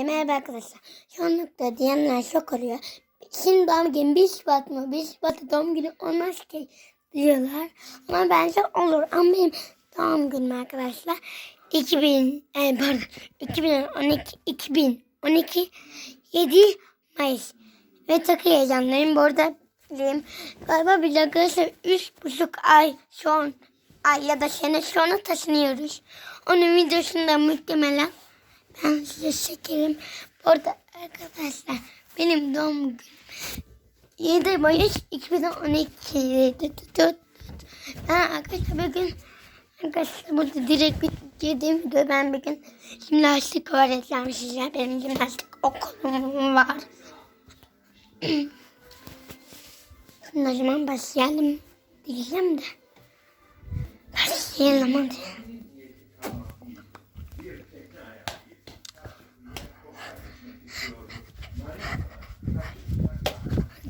Merhaba arkadaşlar. Şu anlıkta diyenler şok oluyor. Şimdi doğum günü 1 Şubat mı? 1 Şubat'ta doğum günü olmaz ki diyorlar. Ama bence olur. Ama benim doğum günüm arkadaşlar. 2000, e, pardon, 2012, 2012, 7 Mayıs. Ve çok heyecanlıyım. Bu arada bileyim. Galiba bir arkadaşlar 3,5 ay son ay ya da sene sonra taşınıyoruz. Onun videosunu da muhtemelen ben size çekerim. Bu arkadaşlar benim doğum günüm 7 Mayıs 2012'ydi. Tut, tut, tut. Ben arkadaşlar bugün arkadaşlar burada direkt girdiğim video ben bir gün jimnastik öğreteceğim size. Benim jimnastik okulum var. Şimdi o zaman başlayalım diyeceğim de. Başlayalım hadi.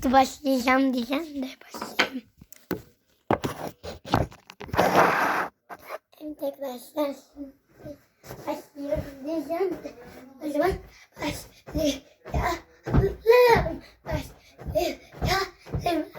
Hadi başlayacağım diyeceğim de başlayayım. Evet arkadaşlar şimdi başlıyorum diyeceğim de o zaman başlayalım. Başlayalım.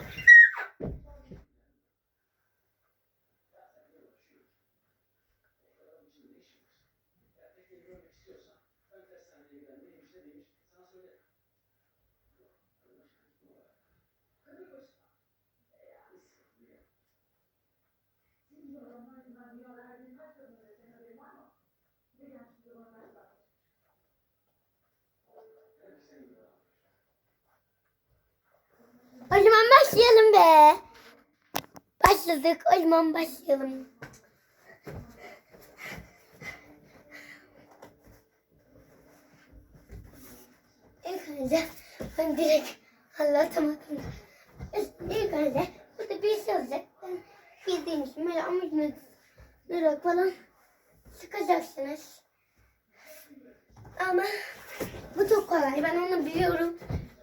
O zaman başlayalım be. Başladık. O zaman başlayalım. İlk önce ben direkt anlatamadım. İlk önce burada bir şey olacak. Ben bildiğim için böyle amucunu durak falan sıkacaksınız. Ama bu çok kolay. Ben onu biliyorum.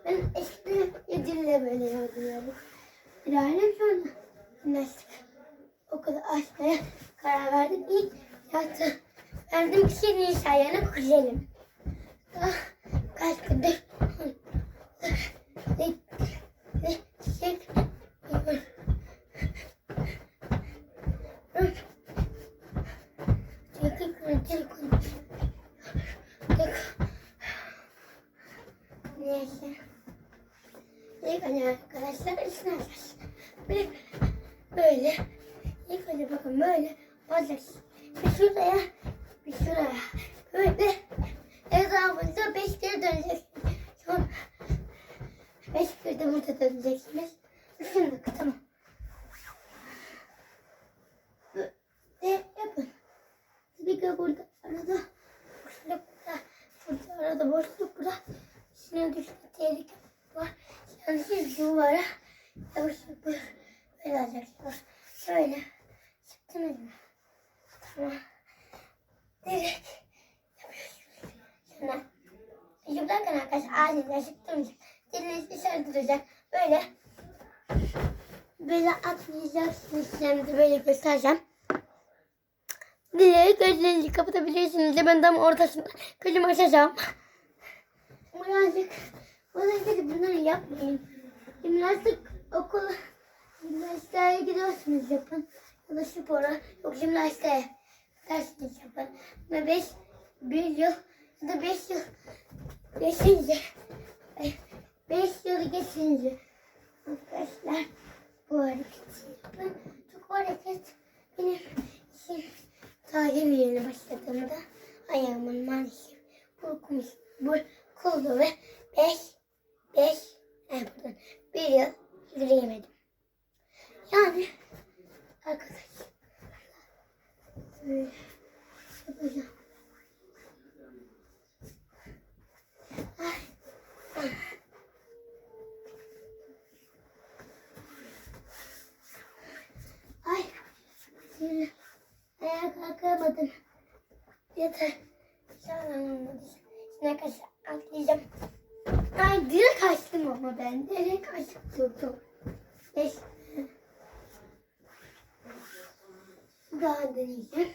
Ben eski yedille böyle yapıyordum. İlerledim sonra jimnastik okulu açmaya karar verdim. İlk yaptım. Verdim ki seni hikayene kuzelim. Daha kaç gündür ne, ne, telefon. Neyse. İlk önce arkadaşlar işine alacağız. Alacağız. Bir şuraya, bir şuraya. Böyle etrafınıza beş kere döneceksiniz. Sonra beş kere de burada döneceksiniz. Şimdi tamam. Böyle yapın. Bir de burada arada boşluk burada. Burada arada boşluk burada. İçine düşme tehlike var. Yani siz duvara Duracak. Böyle böyle atlayacaksınız. Şimdi böyle göstereceğim. Dileği gözlerinizi kapatabilirsiniz. Ben tam ortasında gözümü açacağım. Birazcık birazcık bunları yapmayın. Jimnastik okulu jimnastiğe gidiyorsunuz yapın. Ya da spora yok jimnastiğe dersiniz yapın. Ve beş bir yıl ya da beş yıl geçince 5 yıl geçince arkadaşlar bu hareketi yapın. Çok hareket benim için sahil yerine başladığımda ayağımın maalesef burkulmuş, burkuldu ve 5 arkadaşlar atlayacağım. Ay direkt açtım ama ben. Direkt açtım. Dur dur. Beş. Daha deneyeceğim.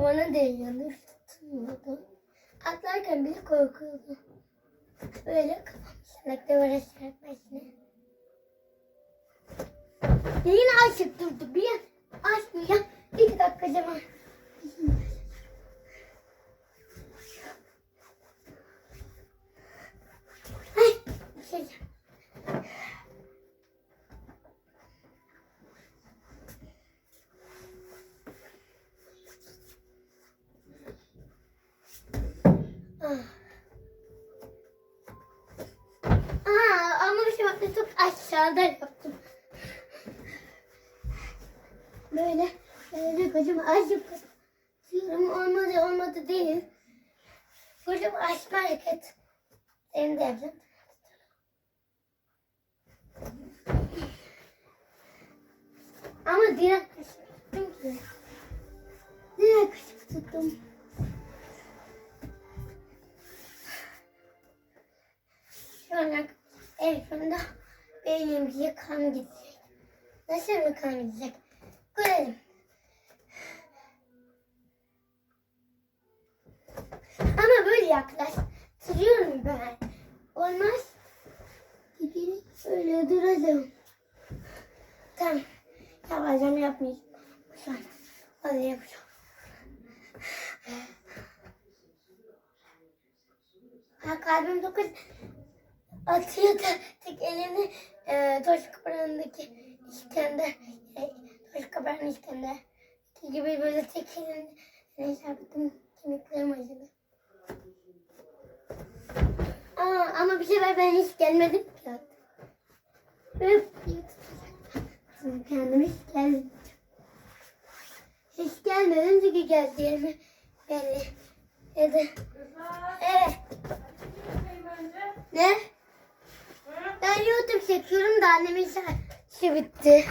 tavana değiyordu. Tutmuyordu. Atlarken bile korkuyordu. Böyle kafam sanakta uğraşarak başına. Yine açık durdu. Bir an açmıyor. İki dakika bir şey. Ah. Aa, ama şey baktım çok aşağıda yaptım. Böyle, böyle kocaman açıp diyorum olmadı olmadı değil. Kocaman açma hareket. Senin de yapacağım. Ama kaşık tuttum ki. Kaşık tuttum. Şu an telefonda beynimize kan gidecek. Nasıl mı kan gidecek? Görelim. Ama böyle yaklaş. Sürüyorum ben. Olmaz. Gideyim öyle duracağım. Tamam. Yapacağım yapmayacağım. An. Hadi yapacağım. Ha kalbim dokuz atıyor da tek elini e, toş kaparanındaki İskender e, toş kaparan İskender gibi böyle tek elini neyse yaptım kemiklerim acıdı. Aa, ama bir sefer ben hiç gelmedim ki. Öp. Sonra kendim hiç gelmedim. Hiç gelmedim çünkü geldiğimi belli. Ya da evet. Ne? Ben YouTube çekiyorum da annemin işi bitti.